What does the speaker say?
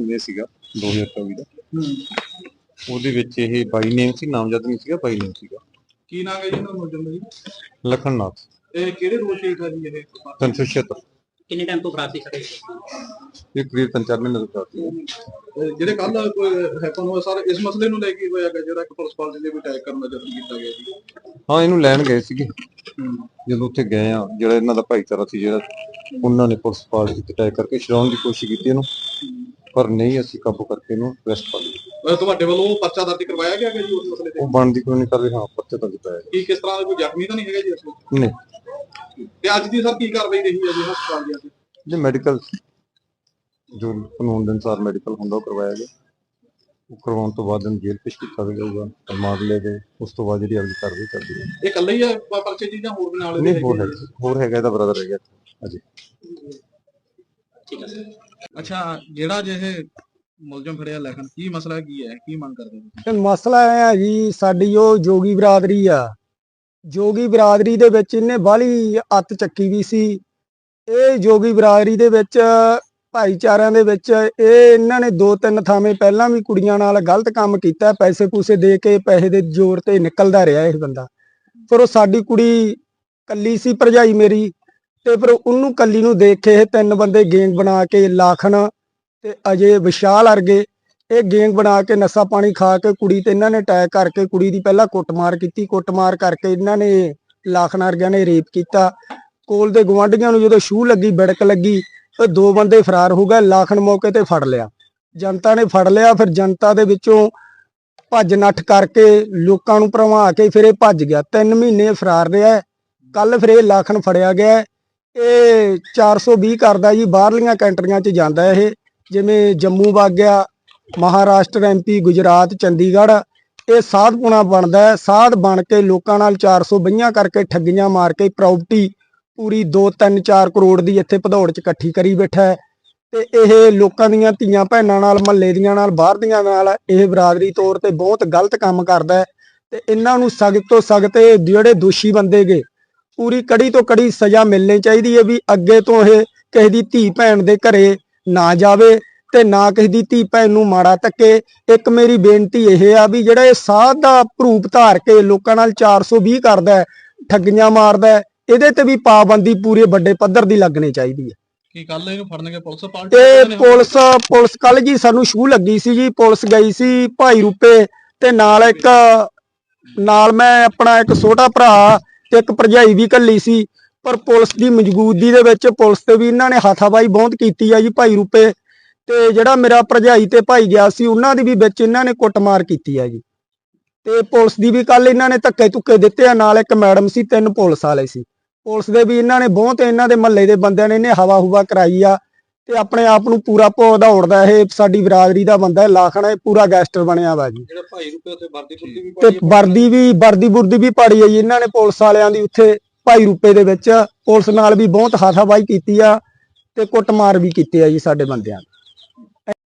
ਨੇ ਸੀਗਾ 2024 ਦਾ। ਉਹਦੇ ਵਿੱਚ ਇਹ ਬਾਈ ਨੇਮ ਸੀ ਨਾਮਜ਼ਦ ਨਹੀਂ ਸੀਗਾ ਬਾਈ ਨੇਮ ਸੀਗਾ। ਕੀ ਨਾਮ ਹੈ ਜੀ ਇਹਨਾਂ ਮੁਲਜ਼ਮ ਦਾ ਜੀ? ਲਖਨਨਾਥ ਇਹ ਕਿਹੜੇ ਦੋਸ਼ ਹੇਠ ਹੈ ਜੀ ਇਹ? 376 ਕਿੰਨੇ ਟਾਈਮ ਤੋਂ ਫਰਾਰ ਸੀ ਸਾਡੇ ਇਹ ਕਰੀਬ ਤਿੰਨ ਚਾਰ ਮਹੀਨੇ ਤੋਂ ਹੈ। ਜਿਹੜੇ ਕੱਲ ਕੋਈ ਹੈਪਨ ਹੋਇਆ ਸਰ ਇਸ ਮਸਲੇ ਨੂੰ ਲੈ ਕੇ ਹੋਇਆ ਹੈਗਾ ਜਿਹੜਾ ਇੱਕ ਪੁਲਿਸ ਪਾਰਟੀ ਦੇ ਵੀ ਅਟੈਕ ਕਰਨ ਦਾ ਯਤਨ ਕੀਤਾ ਗਿਆ ਜੀ? ਹਾਂ ਇਹਨੂੰ ਲੈਣ ਗਏ ਸੀਗੇ। ਜਦੋਂ ਉੱਥੇ ਗਏ ਆ ਜਿਹੜਾ ਇਹਨਾਂ ਦਾ ਭਾਈਚਾਰਾ ਸੀ ਜਿਹੜਾ ਉਹਨਾਂ ਨੇ ਪੁਲਿਸ ਪਾਰਟੀ ਤੇ ਅਟੈਕ ਕਰਕੇ ਛਡਾਉਣ ਦੀ ਕੋਸ਼ਿਸ਼ ਕੀਤੀ ਇਹਨੂੰ। ਪਰ ਨਹੀਂ ਅਸੀਂ ਕਾਬੂ ਕਰਕੇ ਇਹਨੂੰ ਅਰੈਸਟ ਕਰ ਲਿਆ ਅਹ ਤੁਹਾਡੇ ਵੱਲੋਂ ਪਰਚਾ ਦਰਜ ਕਰਵਾਇਆ ਗਿਆ ਹੈਗਾ ਜੀ ਉਸ ਮਸਲੇ ਤੇ? ਉਹ ਬਣਦੀ ਕੋਈ ਨਹੀਂ ਕਰ ਰਿਹਾ ਹਾਂ ਪੱਤੇ ਤਾਂ ਦਿੱਤਾ ਹੈ ਕੀ ਕਿਸ ਤਰ੍ਹਾਂ ਦਾ ਕੋਈ ਜ਼ਖਮੀ ਤਾਂ ਨਹੀਂ ਹੈਗਾ ਜੀ ਇਸ ਵਿੱਚ ਨਹੀਂ। ਤੇ ਅੱਜ ਦੀ ਸਰ ਕੀ ਕਾਰਵਾਈ ਰਹੀ ਹੈ ਜੀ ਹਸਪਤਾਲ ਦੀ ਅੱਜ? ਜੇ ਮੈਡੀਕਲ ਜੋ ਕਾਨੂੰਨ ਦੇ ਅਨੁਸਾਰ ਮੈਡੀਕਲ ਹੁੰਦਾ ਉਹ ਕਰਵਾਇਆ ਗਿਆ। ਉਹ ਕਰਵਾਉਣ ਤੋਂ ਬਾਅਦ ਇਹਨੂੰ ਜੇਲ੍ਹ ਪੇਸ਼ ਕੀਤਾ ਜਾਊਗਾ ਰਿਮਾਂਡ ਲੈ ਕੇ ਉਸ ਤੋਂ ਬਾਅਦ ਜਿਹੜੀ ਅਗਲੀ ਕਾਰਵਾਈ ਕਰਦੀ ਹੈ। ਇਹ ਇਕੱਲੇ ਹੀ ਹੈ ਪ- ਪਰਚੇ ਜੀ ਜਾਂ ਹੋਰ ਵੀ ਨਾਲ ਇਹਦੇ ਨਹੀਂ ਹੋਰ ਹੈਗੇ ਹੈਗਾ ਹੋਰ ਹੈਗਾ ਇਹਦਾ ਬ੍ਰਦਰ ਹੈਗਾ ਅਜੇ ਠੀਕ ਹੈ ਸਰ। ਅੱਛਾ, ਜਿਹੜਾ ਜਿਹੇ ਮੁਲਜ਼ਮ ਫੜਿਆ ਲਖਨ ਕੀ ਮਸਲਾ ਕੀ ਹੈ? ਕੀ ਮੰਗ ਕਰਦੇ ਹੋ ਤੇ ਮਸਲਾ ਇਹ ਹੈ ਜੀ, ਸਾਡੀ ਉਹ ਜੋਗੀ ਬਰਾਦਰੀ ਆ। ਜੋਗੀ ਬਰਾਦਰੀ ਦੇ ਵਿੱਚ ਇਹਨੇ ਬਾਹਲੀ ਅੱਤ ਚੱਕੀ ਵੀ ਸੀ। ਇਹ ਜੋਗੀ ਬਰਾਦਰੀ ਦੇ ਵਿੱਚ, ਭਾਈਚਾਰਿਆਂ ਦੇ ਵਿੱਚ, ਇਹ ਇਹਨਾਂ ਨੇ ਦੋ ਤਿੰਨ ਥਾਵੇਂ ਪਹਿਲਾਂ ਵੀ ਕੁੜੀਆਂ ਨਾਲ ਗਲਤ ਕੰਮ ਕੀਤਾ ਪੈਸੇ ਪੂਸੇ ਦੇ ਕੇ, ਪੈਸੇ ਦੇ ਜ਼ੋਰ ਤੇ ਨਿਕਲਦਾ ਰਿਹਾ ਇਹ ਬੰਦਾ। ਫਿਰ ਉਹ ਸਾਡੀ ਕੁੜੀ ਕੱਲੀ ਸੀ ਭਰਜਾਈ ਮੇਰੀ। ਤੇ ਫਿਰ ਉਹਨੂੰ ਕੱਲੀ ਨੂੰ ਦੇਖ ਕੇ ਇਹ ਤਿੰਨ ਬੰਦੇ ਗੈਂਗ ਬਣਾ ਕੇ ਲਾਖਣ ਤੇ ਅਜੇ ਵਿਸ਼ਾਲ ਅਰਗੇ ਇਹ ਗੈਂਗ ਬਣਾ ਕੇ ਨਸ਼ਾ ਪਾਣੀ ਖਾ ਕੇ ਕੁੜੀ ਤੇ ਇਹਨਾਂ ਨੇ ਅਟੈਕ ਕਰਕੇ ਕੁੜੀ ਦੀ ਪਹਿਲਾਂ ਕੁੱਟਮਾਰ ਕੀਤੀ, ਕੁੱਟਮਾਰ ਕਰਕੇ ਇਹਨਾਂ ਨੇ ਲਾਖਣ ਅਰਗਿਆਂ ਨੇ ਰੇਪ ਕੀਤਾ। ਕੋਲ ਦੇ ਗਵਾਂਢੀਆਂ ਨੂੰ ਜਦੋਂ ਸ਼ੂ ਲੱਗੀ, ਬੜਕ ਲੱਗੀ ਤੇ ਦੋ ਬੰਦੇ ਫਰਾਰ ਹੋ ਗਏ, ਲਾਖਣ ਮੌਕੇ ਤੇ ਫੜ ਲਿਆ। ਜਨਤਾ ਨੇ ਫੜ ਲਿਆ, ਫਿਰ ਜਨਤਾ ਦੇ ਵਿੱਚੋਂ ਭੱਜ ਨੱਠ ਕਰਕੇ ਲੋਕਾਂ ਨੂੰ ਭਰਵਾ ਕੇ ਫਿਰ ਇਹ ਭੱਜ ਗਿਆ। 3 ਮਹੀਨੇ ਫਰਾਰ ਰਿਹਾ। ਕੱਲ ਫਿਰ ਇਹ ਲਾਖਣ ਫੜਿਆ ਗਿਆ। ਹੈ। ਇਹ 420 ਕਰਦਾ ਜੀ, ਬਾਹਰਲੀਆਂ ਕੰਟਰੀਆਂ 'ਚ ਜਾਂਦਾ ਇਹ। ਜਿਵੇਂ ਜੰਮੂ ਵਗ ਗਿਆ, ਮਹਾਰਾਸ਼ਟਰ ਐਮਪੀ ਗੁਜਰਾਤ, ਚੰਡੀਗੜ੍ਹ, ਇਹ ਸਾਧ ਸਾਧਪੁਣਾ ਬਣਦਾ ਹੈ। ਸਾਧ ਬਣ ਕੇ ਲੋਕਾਂ ਨਾਲ 400 ਬਈਆਂ ਕਰਕੇ ਠੱਗੀਆਂ ਮਾਰ ਕੇ ਪ੍ਰਾਪਰਟੀ ਪੂਰੀ 2 3 4 ਕਰੋੜ ਦੀ ਇੱਥੇ ਭਦੌੜ ਚ ਇਕੱਠੀ ਕਰੀ ਬੈਠਾ ਹੈ। ਤੇ ਇਹ ਲੋਕਾਂ ਦੀਆਂ ਧੀਆਂ ਭੈਣਾਂ ਨਾਲ, ਮਹੱਲੇ ਦੀਆਂ ਨਾਲ, ਬਾਹਰ ਦੀਆਂ ਨਾਲ ਇਹ ਬਰਾਦਰੀ ਤੌਰ ਤੇ ਬਹੁਤ ਗਲਤ ਕੰਮ ਕਰਦਾ ਹੈ। ਤੇ ਇਹਨਾਂ ਨੂੰ ਸਖਤ ਤੋਂ ਸਖਤ ਇਹ ਜਿਹੜੇ ਦੋਸ਼ੀ ਬੰਦੇ ਬੰਦੇਗੇ ਪੂਰੀ ਕੜੀ ਤੋਂ ਕੜੀ ਸਜ਼ਾ ਮਿਲਣੀ ਚਾਹੀਦੀ ਹੈ ਵੀ ਅੱਗੇ ਤੋਂ ਇਹ ਕਿਸੇ ਦੀ ਧੀ ਭੈਣ ਦੇ ਘਰੇ ਨਾ ਜਾਵੇ ਤੇ ਨਾ ਕਿਸੇ ਦੀ ਧੀ ਭੈਣ ਨੂੰ ਮਾੜਾ ਤੱਕੇ ਇੱਕ ਮੇਰੀ ਬੇਨਤੀ ਇਹ ਆ ਵੀ ਜਿਹੜਾ ਇਹ ਸਾਧ ਦਾ ਪ੍ਰੂਫ ਧਾਰ ਕੇ ਲੋਕਾਂ ਨਾਲ 420 ਕਰਦਾ ਹੈ, ਠੱਗੀਆਂ ਮਾਰਦਾ ਹੈ, ਇਹਦੇ ਤੇ ਵੀ ਪਾਬੰਦੀ ਪੂਰੇ ਵੱਡੇ ਪੱਧਰ ਦੀ ਲੱਗਣੀ ਚਾਹੀਦੀ ਹੈ। ਕੀ ਕੱਲ ਇਹਨੂੰ ਫੜਨਗੇ ਪੁਲਿਸ? ਪਾਰਟੀ ਤੇ ਪੁਲਿਸ ਪੁਲਿਸ ਕੱਲ ਜੀ ਸਾਨੂੰ ਸ਼ੂ ਲੱਗੀ ਸੀ ਜੀ ਪੁਲਿਸ ਗਈ ਸੀ ਭਾਈ ਰੂਪੇ ਤੇ ਨਾਲ ਇੱਕ ਨਾਲ ਮੈਂ ਆਪਣਾ ਇੱਕ ਛੋਟਾ ਭਰਾ ਤੇ ਇੱਕ ਭਰਜਾਈ ਵੀ ਕੱਲੀ ਸੀ, ਪਰ ਪੁਲਿਸ ਦੀ ਮੌਜੂਦਗੀ ਦੇ ਵਿੱਚ ਪੁਲਿਸ ਤੇ ਵੀ ਇਹਨਾਂ ਨੇ ਹਾਥਾਬਾਈ ਬਹੁਤ ਕੀਤੀ ਆ ਜੀ ਭਾਈ ਰੂਪੇ। ਤੇ ਜਿਹੜਾ ਮੇਰਾ ਭਰਜਾਈ ਤੇ ਭਾਈ ਗਿਆ ਸੀ, ਉਹਨਾਂ ਦੀ ਵੀ ਵਿੱਚ ਇਹਨਾਂ ਨੇ ਕੁੱਟਮਾਰ ਕੀਤੀ ਆ ਜੀ। ਤੇ ਪੁਲਿਸ ਦੀ ਵੀ ਕੱਲ ਇਹਨਾਂ ਨੇ ਧੱਕੇ ਧੁੱਕੇ ਦਿੱਤੇ ਆ, ਨਾਲ ਇੱਕ ਮੈਡਮ ਸੀ, ਤਿੰਨ ਪੁਲਿਸ ਵਾਲੇ ਸੀ। ਪੁਲਿਸ ਦੇ ਵੀ ਇਹਨਾਂ ਨੇ ਬਹੁਤ ਇਹਨਾਂ ਦੇ ਮਹੱਲੇ ਦੇ ਬੰਦਿਆਂ ਨੇ ਇਹਨੇ ਹਵਾ ਹੁਵਾ ਕਰਾਈ ਆ ਤੇ ਆਪਣੇ ਆਪ ਨੂੰ ਪੂਰਾ ਭੋਦਾ ਉੜਦਾ ਇਹ ਸਾਡੀ ਬਰਾਦਰੀ ਦਾ ਬੰਦਾ ਹੈ ਲਾਖਣਾ ਇਹ ਪੂਰਾ ਗੈਂਗਸਟਰ ਬਣਿਆ ਵਾ ਜੀ। ਜਿਹੜਾ ਭਾਈ ਰੁਪਏ ਉੱਤੇ ਵਰਦੀ ਫੁਰਦੀ ਵੀ ਤੇ ਵਰਦੀ ਵੀ ਵਰਦੀ ਬੁਰਦੀ ਵੀ ਪਾੜੀ ਆ ਜੀ ਇਹਨਾਂ ਨੇ ਪੁਲਿਸ ਵਾਲਿਆਂ ਦੀ ਉੱਥੇ ਭਾਈ ਰੂਪੇ ਦੇ ਵਿੱਚ। ਪੁਲਿਸ ਨਾਲ ਵੀ ਬਹੁਤ ਹਾਥਾਬਾਈ ਕੀਤੀ ਆ ਤੇ ਕੁੱਟਮਾਰ ਵੀ ਕੀਤੀ ਆ ਜੀ ਸਾਡੇ ਬੰਦਿਆਂ ਨੇ